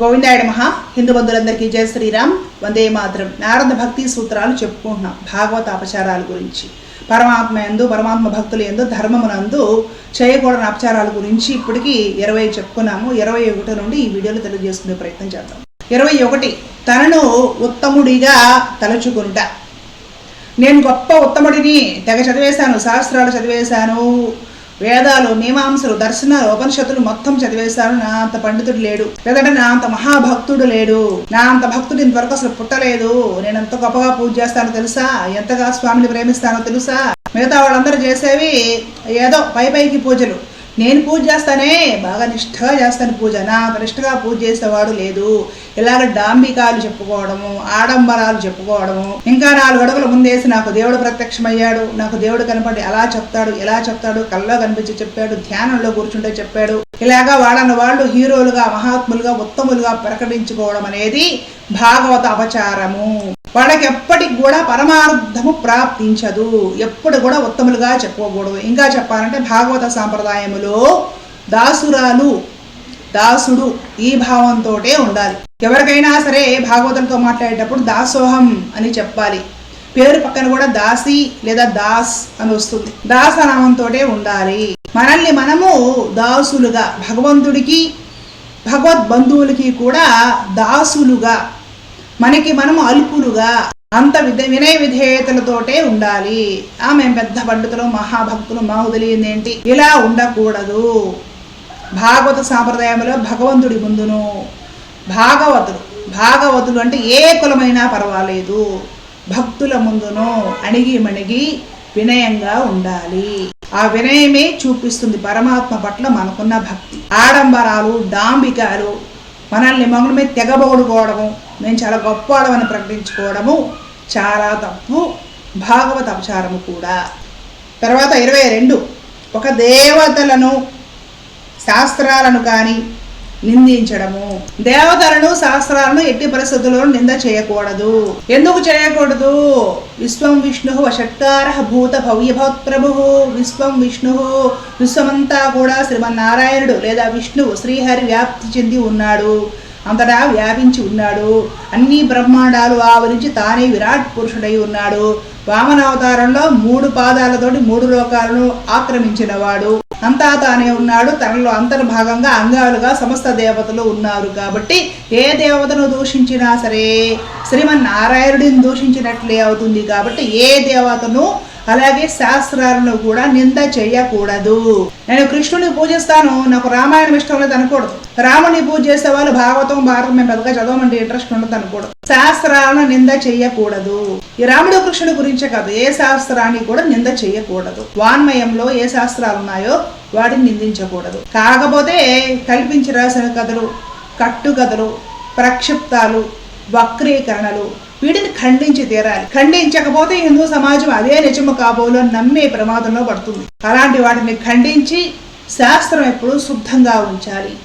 గోవిందాయుడు మహా హిందూ బంధువులందరికీ జయ శ్రీరామ్. వందే మాత్రం నారద భక్తి సూత్రాలు చెప్పుకుంటున్నాం భాగవత అపచారాల గురించి. పరమాత్మ ఎందు పరమాత్మ భక్తులు ఎందు ధర్మమునందు చేయకూడని అపచారాల గురించి ఇప్పటికి ఇరవై చెప్పుకున్నాము. ఇరవై ఒకటి నుండి ఈ వీడియోలో తెలియజేసుకునే ప్రయత్నం చేద్దాం. ఇరవై ఒకటి తనను ఉత్తముడిగా తలచుకుంటా. నేను గొప్ప ఉత్తముడిని తెగ చదివేశాను శాస్త్రాలు చదివేశాను. వేదాలు మీమాంసలు దర్శనాలు ఉపనిషత్తులు మొత్తం చదివేశాను నా అంత పండితుడు లేడు. లేదంటే నా అంత మహాభక్తుడు లేడు. నా అంత భక్తుడు ఇంతవరకు అసలు పుట్టలేదు. నేను ఎంత గొప్పగా పూజ చేస్తానో తెలుసా? ఎంతగా స్వామిని ప్రేమిస్తానో తెలుసా? మిగతా వాళ్ళందరూ చేసేవి ఏదో పై పైకి పూజలు. నేను పూజ చేస్తానే బాగా నిష్ఠగా చేస్తాను పూజ. నా నిష్ఠగా పూజ చేసేవాడు లేదు. ఇలాగ డాంబికాలు చెప్పుకోవడము ఆడంబరాలు చెప్పుకోవడము ఇంకా నాలుగు అడుగుల ముందేసి నాకు దేవుడు ప్రత్యక్షమయ్యాడు. నాకు దేవుడు కనపడి అలా చెప్తాడు ఎలా చెప్తాడు కల్లో కనిపించి చెప్పాడు ధ్యానంలో కూర్చుంటే చెప్పాడు. ఇలాగా వాళ్ళని వాళ్ళు హీరోలుగా మహాత్ములుగా ఉత్తములుగా ప్రకటించుకోవడం అనేది భాగవత అపచారము వాళ్ళకి ఎప్పటికి కూడా పరమార్థము ప్రాప్తించదు. ఎప్పుడు కూడా ఉత్తములుగా చెప్పుకోకూడదు ఇంకా చెప్పాలంటే భాగవత సాంప్రదాయములో దాసురాలు దాసుడు ఈ భావంతోటే ఉండాలి. ఎవరికైనా సరే భాగవతంతో మాట్లాడేటప్పుడు దాసోహం అని చెప్పాలి. పేరు పక్కన కూడా దాసి లేదా దాస్ అని వస్తుంది. దాసనామంతోటే ఉండాలి. మనల్ని మనము దాసులుగా భగవంతుడికి భగవద్ బంధువులకి కూడా దాసులుగా మనకి మనం అల్పులుగా అంత విధ వినయ విధేయతలతోటే ఉండాలి. ఆ మేము పెద్ద పండితులు మహాభక్తులు మాకు తెలియదు ఏంటి? ఇలా ఉండకూడదు. భాగవత సాంప్రదాయంలో భగవంతుడి ముందును భాగవతులు భాగవతులు అంటే ఏ కులమైనా పర్వాలేదు. భక్తుల ముందును అణిగి మణిగి వినయంగా ఉండాలి. ఆ వినయమే చూపిస్తుంది పరమాత్మ పట్ల మనకున్న భక్తి. ఆడంబరాలు డాంబికాలు మనల్ని మగుల తెగబోడుకోవడము నేను చాలా గొప్ప గొప్పవాడమని ప్రకటించుకోవడము చాలా తప్పు. భాగవత అపచారము కూడా. తర్వాత ఇరవై రెండు ఒక దేవతలను శాస్త్రాలను కానీ నిందించడము. దేవతలను శాస్త్రాలను ఎట్టి పరిస్థితుల్లో నింద చేయకూడదు. ఎందుకు చేయకూడదు? విశ్వం విష్ణు వషట్కార భూత భవ్యభవత్ ప్రభు విశ్వం విష్ణు విశ్వమంతా కూడా శ్రీమన్నారాయణుడు లేదా విష్ణువు శ్రీహరి వ్యాప్తి చెంది ఉన్నాడు. అంతటా వ్యాపించి ఉన్నాడు. అన్ని బ్రహ్మాండాలు ఆవరించి తానే విరాట్ పురుషుడై ఉన్నాడు. వామనావతారంలో మూడు పాదాలతోటి మూడు లోకాలను ఆక్రమించినవాడు. అంతా తానే ఉన్నాడు. తనలో అంతర్భాగంగా అంగాలుగా సమస్త దేవతలు ఉన్నారు కాబట్టి ఏ దేవతను దూషించినా సరే శ్రీమన్నారాయణుడిని దూషించినట్లే అవుతుంది కాబట్టి ఏ దేవతను అలాగే శాస్త్రాలను కూడా నింద చేయకూడదు. నేను కృష్ణుని పూజిస్తాను నాకు రామాయణం ఇష్టం లేదు అనకూడదు. రాముని పూజ చేసే వాళ్ళు భాగవతం భారతం మేము పెద్దగా చదవమంటే ఇంట్రెస్ట్ ఉండదు అనకూడదు. శాస్త్రాలను నింద చేయకూడదు. ఈ రాముడు కృష్ణుడి గురించే కాదు ఏ శాస్త్రాన్ని కూడా నింద చేయకూడదు. వాన్మయంలో ఏ శాస్త్రాలు ఉన్నాయో వాటిని నిందించకూడదు. కాకపోతే కల్పించి రాసిన కథలు కట్టు కథలు ప్రక్షిప్తాలు వక్రీకరణలు వీటిని ఖండించి తీరాలి. ఖండించకపోతే హిందూ సమాజం అదే నిజము కాబోలు నమ్మే ప్రమాదంలో పడుతుంది. అలాంటి వాటిని ఖండించి శాస్త్రం ఎప్పుడు శుద్ధంగా ఉంచాలి.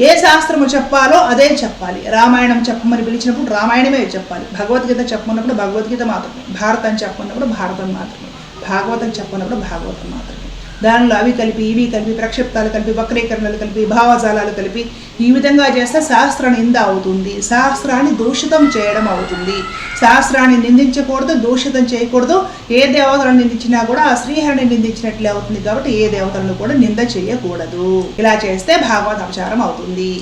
ఏ శాస్త్రము చెప్పాలో అదే చెప్పాలి. రామాయణం చెప్పమని పిలిచినప్పుడు రామాయణమే చెప్పాలి. భగవద్గీత చెప్పమన్నప్పుడు భగవద్గీత మాత్రమే. భారతం చెప్పమన్నప్పుడు భారతం మాత్రమే. భాగవతం చెప్పమన్నప్పుడు భాగవతం మాత్రమే. దానిలో అవి కలిపి ఇవి కలిపి ప్రక్షిప్తాలు కలిపి వక్రీకరణలు కలిపి భావజాలాలు కలిపి ఈ విధంగా చేస్తే శాస్త్ర నింద అవుతుంది. శాస్త్రాన్ని దూషితం చేయడం అవుతుంది. శాస్త్రాన్ని నిందించకూడదు దూషితం చేయకూడదు. ఏ దేవతలను నిందించినా కూడా ఆ శ్రీహరిని నిందించినట్లే అవుతుంది కాబట్టి ఏ దేవతలను కూడా నింద చేయకూడదు. ఇలా చేస్తే భాగవత అపచారం అవుతుంది.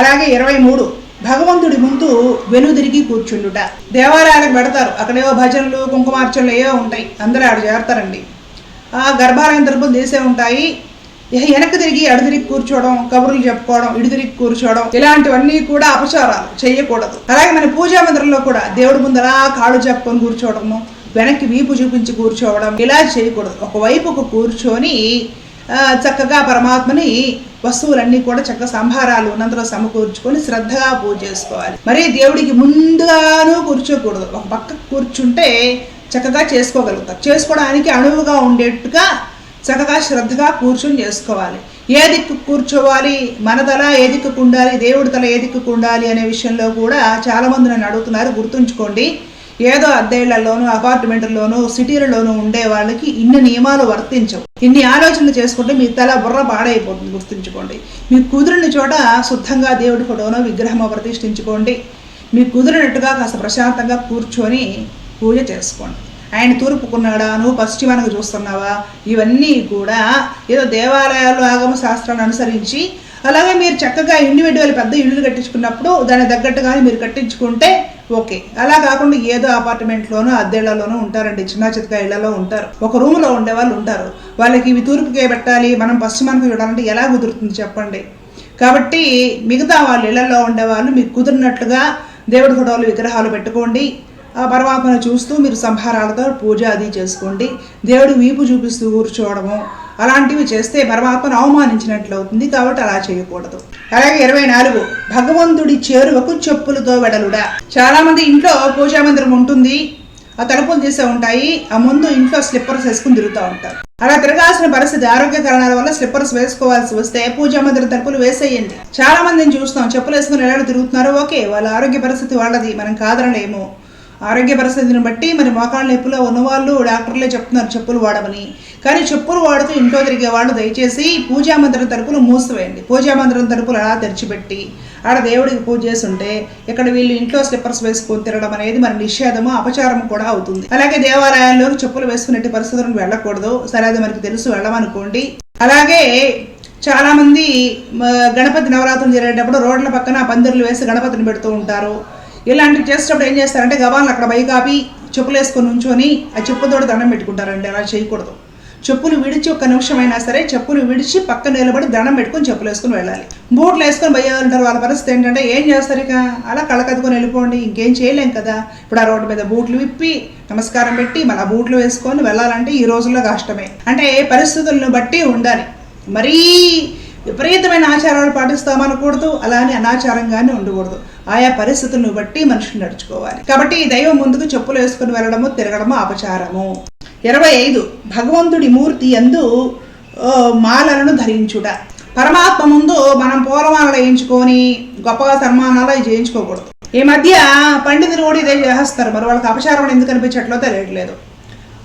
అలాగే ఇరవై మూడు భగవంతుడి ముందు వెనుదిరిగి కూర్చుండుట. దేవాలయాలకు పెడతారు. అక్కడేవో భజనలు కుంకుమార్చనలు ఏవో ఉంటాయి. అందరూ ఆడ చేరతారండి. ఆ గర్భాలయం తలుపులు తీసే ఉంటాయి. వెనక్కి తిరిగి అడు కూర్చోవడం కబుర్లు చెప్పుకోవడం ఇడు కూర్చోవడం ఇలాంటివన్నీ కూడా అపచారాలు చేయకూడదు. అలాగే మన పూజా మందిరంలో కూడా దేవుడి ముందర కాళ్ళు చెప్పుకొని కూర్చోవడము వెనక్కి వీపు చూపించి కూర్చోవడం ఇలా చేయకూడదు. ఒకవైపుకు కూర్చొని చక్కగా పరమాత్మని వస్తువులన్నీ కూడా చక్కగా సంభారాలు ఉన్నంతలో సమకూర్చుకొని శ్రద్ధగా పూజ చేసుకోవాలి. మరి దేవుడికి ముందుగాను కూర్చోకూడదు. ఒక పక్క కూర్చుంటే చక్కగా చేసుకోగలుగుతారు. చేసుకోవడానికి అణువుగా ఉండేట్టుగా చక్కగా శ్రద్ధగా కూర్చొని చేసుకోవాలి. ఏ దిక్కు కూర్చోవాలి? మన తల ఏ దిక్కుకు ఉండాలి? దేవుడి తల ఏ దిక్కుకు ఉండాలి అనే విషయంలో కూడా చాలామంది నన్ను అడుగుతున్నారు. గుర్తుంచుకోండి ఏదో అద్దెళ్ళలోనూ అపార్ట్మెంట్లలోనూ సిటీలలోనూ ఉండే వాళ్ళకి ఇన్ని నియమాలు వర్తించవు. ఇన్ని ఆలోచనలు చేసుకుంటే మీ తల బుర్ర పాడైపోతుంది. గుర్తుంచుకోండి మీ కుదిరిన చోట శుద్ధంగా దేవుడి ఫోటోనో విగ్రహమో ప్రతిష్ఠించుకోండి. మీకు కుదిరినట్టుగా కాస్త ప్రశాంతంగా కూర్చొని పూజ చేసుకోండి. ఆయన తూర్పుకున్నాడా? నువ్వు పశ్చిమానికి చూస్తున్నావా? ఇవన్నీ కూడా ఏదో దేవాలయాలు ఆగమ శాస్త్రాన్ని అనుసరించి అలాగే మీరు చక్కగా ఇండివిజువల్ పెద్ద ఇళ్ళు కట్టించుకున్నప్పుడు దాని తగ్గట్టుగానే మీరు కట్టించుకుంటే ఓకే. అలా కాకుండా ఏదో అపార్ట్మెంట్లోనూ అద్దెళ్ళలోనూ ఉంటారండి. చిన్న చితక ఇళ్ళలో ఉంటారు. ఒక రూమ్లో ఉండే వాళ్ళు ఉంటారు. వాళ్ళకి ఇవి తూర్పుకే పెట్టాలి మనం పశ్చిమానికి చూడాలంటే ఎలా కుదురుతుంది చెప్పండి. కాబట్టి మిగతా వాళ్ళ ఇళ్ళలో ఉండేవాళ్ళు మీకు కుదిరినట్లుగా దేవుడి ఫోటోలు విగ్రహాలు పెట్టుకోండి. పరమాత్మను చూస్తూ మీరు సంహారాలతో పూజ అది చేసుకోండి. దేవుడి వీపు చూపిస్తూ కూర్చోవడము అలాంటివి చేస్తే పరమాత్మను అవమానించినట్లు అవుతుంది కాబట్టి అలా చేయకూడదు. అలాగే ఇరవై నాలుగు భగవంతుడి చేరువకు చెప్పులతో వెడలుడా. చాలా మంది ఇంట్లో పూజా మందిరం ఉంటుంది ఆ తలుపులు తీసే ఉంటాయి ఆ ముందు ఇంట్లో స్లిప్పర్స్ వేసుకుని తిరుగుతూ ఉంటారు. అలా తిరగాల్సిన పరిస్థితి ఆరోగ్య కారణాల వల్ల స్లిప్పర్స్ వేసుకోవాల్సి వస్తే పూజా మందిరం తలుపులు వేసేయండి. చాలా మందిని చూస్తాం చెప్పులు వేసుకుని ఎలా తిరుగుతున్నారు? ఓకే వాళ్ళ ఆరోగ్య పరిస్థితి వాళ్ళది మనం కాదనలేము. ఆరోగ్య పరిస్థితిని బట్టి మరి మోకాళ్ళ నొప్పిలో ఉన్నవాళ్ళు డాక్టర్లే చెప్తున్నారు చెప్పులు వాడమని. కానీ చెప్పులు వాడుతూ ఇంట్లో తిరిగే వాళ్ళు దయచేసి పూజా మందిరం తలుపులు మూసివేయండి. పూజా మందిరం తలుపులు అలా తెరిచిపెట్టి ఆడ దేవుడికి పూజ చేస్తుంటే ఇక్కడ వీళ్ళు ఇంట్లో స్లిప్పర్స్ వేసుకొని తిరగడం అనేది మరి నిషేధము అపచారం కూడా అవుతుంది. అలాగే దేవాలయాల్లో చెప్పులు వేసుకునే పరిస్థితులను వెళ్ళకూడదు. సరే అది మనకి తెలుసు వెళ్ళమనుకోండి. అలాగే చాలా మంది గణపతి నవరాత్రులు జరిగేటప్పుడు రోడ్ల పక్కన పందిర్లు వేసి గణపతిని పెడుతూ ఉంటారు. ఇలాంటివి చేసేటప్పుడు ఏం చేస్తారంటే గవాలను అక్కడ బైకాపి చెప్పులు వేసుకొని ఉంచుకొని ఆ చెప్పుతోడు దండం పెట్టుకుంటారండి. అలా చేయకూడదు. చెప్పులు విడిచి ఒక్క నిమిషమైనా సరే చెప్పులు విడిచి పక్కన నిలబడి దండం పెట్టుకొని చెప్పులు వేసుకొని వెళ్ళాలి. బూట్లు వేసుకొని ఉంటారు. వాళ్ళ పరిస్థితి ఏంటంటే ఏం చేస్తారు ఇక? అలా కళ్ళకద్దుకొని వెళ్ళిపోండి. ఇంకేం చేయలేం కదా. ఇప్పుడు ఆ రోడ్డు మీద బూట్లు విప్పి నమస్కారం పెట్టి మళ్ళీ బూట్లు వేసుకొని వెళ్ళాలంటే ఈ రోజుల్లో కష్టమే. అంటే పరిస్థితులను బట్టి ఉండాలి. మరీ విపరీతమైన ఆచారాలు పాటిస్తామనకూడదు. అలానే అనాచారంగానే ఉండకూడదు. ఆయా పరిస్థితులను బట్టి మనుషులు నడుచుకోవాలి. కాబట్టి ఈ దైవం ముందుకు చెప్పులు వేసుకుని వెళ్ళడము తిరగడము అపచారము. ఇరవై ఐదు భగవంతుడి మూర్తి ఎందు మాలలను ధరించుట. పరమాత్మ ముందు మనం పూలమాలలు వేయించుకొని గొప్పగా సన్మానాలు అవి చేయించుకోకూడదు. ఈ మధ్య పండితులు కూడా ఇదే చేస్తారు. మరి వాళ్ళకి అపచారం ఎందుకు అనిపించట్లో తెలియట్లేదు.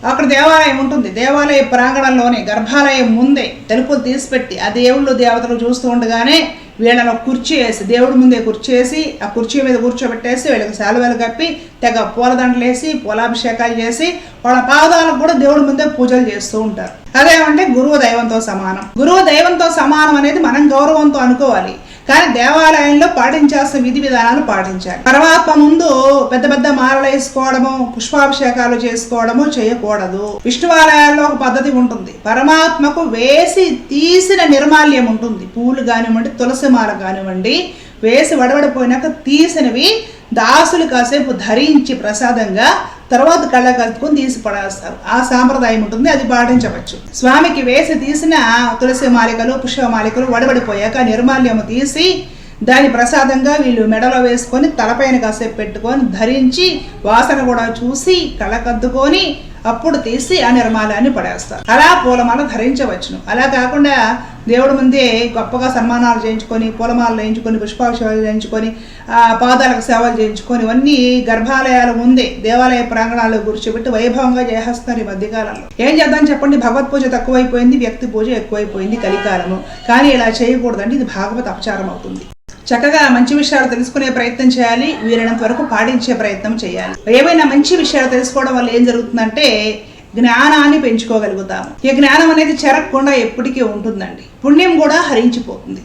అక్కడ దేవాలయం ఉంటుంది. దేవాలయ ప్రాంగణంలోనే గర్భాలయం ముందే తలుపులు తీసిపెట్టి ఆ దేవుళ్ళు దేవతలు చూస్తూ ఉండగానే వీళ్ళని ఒక కుర్చీ వేసి దేవుడి ముందే కుర్చీ వేసి ఆ కుర్చీ మీద కూర్చోబెట్టేసి వీళ్ళకి శాలువలు కప్పి తెగ పూలదండలు వేసి పూలాభిషేకాలు చేసి వాళ్ళ పాదాలకు కూడా దేవుడి ముందే పూజలు చేస్తూ ఉంటారు. అదేమంటే గురువు దైవంతో సమానం. గురువు దైవంతో సమానం అనేది మనం గౌరవంతో అనుకోవాలి. కానీ దేవాలయంలో పాటించాల్సిన విధి విధానాలు పాటించాలి. పరమాత్మ ముందు పెద్ద పెద్ద మాలలు వేసుకోవడము పుష్పాభిషేకాలు చేసుకోవడము చేయకూడదు. విష్ణువాలయాల్లో ఒక పద్ధతి ఉంటుంది. పరమాత్మకు వేసి తీసిన నిర్మాల్యం ఉంటుంది. పూలు కానివ్వండి తులసి మాల కానివ్వండి వేసి వడవడిపోయినాక తీసినవి దాసులు కాసేపు ధరించి ప్రసాదంగా తర్వాత కళ్ళ కలుపుకొని తీసి పడేస్తారు. ఆ సాంప్రదాయం ఉంటుంది అది పాటించవచ్చు. స్వామికి వేసి తీసిన తులసి మాలికలు పుష్పమాలికలు వడబడిపోయాక నిర్మాల్యము తీసి దాని ప్రసాదంగా వీళ్ళు మెడలో వేసుకొని తలపైన కాసేపు పెట్టుకొని ధరించి వాసన కూడా చూసి కళ్ళకద్దుకొని అప్పుడు తీసి ఆ నిర్మాలాన్ని పడేస్తారు. అలా పూలమాల ధరించవచ్చును. అలా కాకుండా దేవుడి ముందే గొప్పగా సన్మానాలు చేయించుకొని పూలమాలలు వేయించుకొని పుష్పాభిషేకాలు చేయించుకొని పాదాలకు సేవలు చేయించుకొని ఇవన్నీ గర్భాలయాల ముందే దేవాలయ ప్రాంగణాలు కూర్చోబెట్టి వైభవంగా చేసేస్తున్నారు ఈ మధ్యకాలంలో. ఏం చేద్దాం చెప్పండి? భగవత్ పూజ తక్కువైపోయింది వ్యక్తి పూజ ఎక్కువైపోయింది కలికాలము. కానీ ఇలా చేయకూడదండి ఇది భాగవత అపచారం అవుతుంది. చక్కగా మంచి విషయాలు తెలుసుకునే ప్రయత్నం చేయాలి వీలైనంత వరకు పాటించే ప్రయత్నం చేయాలి. ఏవైనా మంచి విషయాలు తెలుసుకోవడం వల్ల ఏం జరుగుతుందంటే జ్ఞానాన్ని పెంచుకోగలుగుతాము. ఈ జ్ఞానం అనేది చెరగకుండా ఎప్పటికీ ఉంటుందండి. పుణ్యం కూడా హరించిపోతుంది.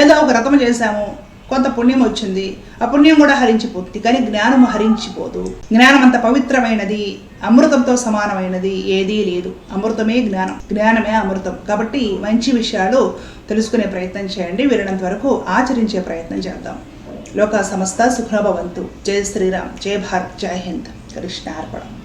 ఏదో ఒక రథం చేశాము కొంత పుణ్యం వచ్చింది. ఆ పుణ్యం కూడా హరించిపోతుంది. కానీ జ్ఞానం హరించిపోదు. జ్ఞానం అంత పవిత్రమైనది అమృతంతో సమానమైనది ఏదీ లేదు. అమృతమే జ్ఞానం. జ్ఞానమే అమృతం. కాబట్టి మంచి విషయాలు తెలుసుకునే ప్రయత్నం చేయండి. వీలైనంత వరకు ఆచరించే ప్రయత్నం చేద్దాం. లోక సమస్త సుఖభవంతు. జై శ్రీరామ్. జై భారత్. జై హింద్. కృష్ణ అర్పణం.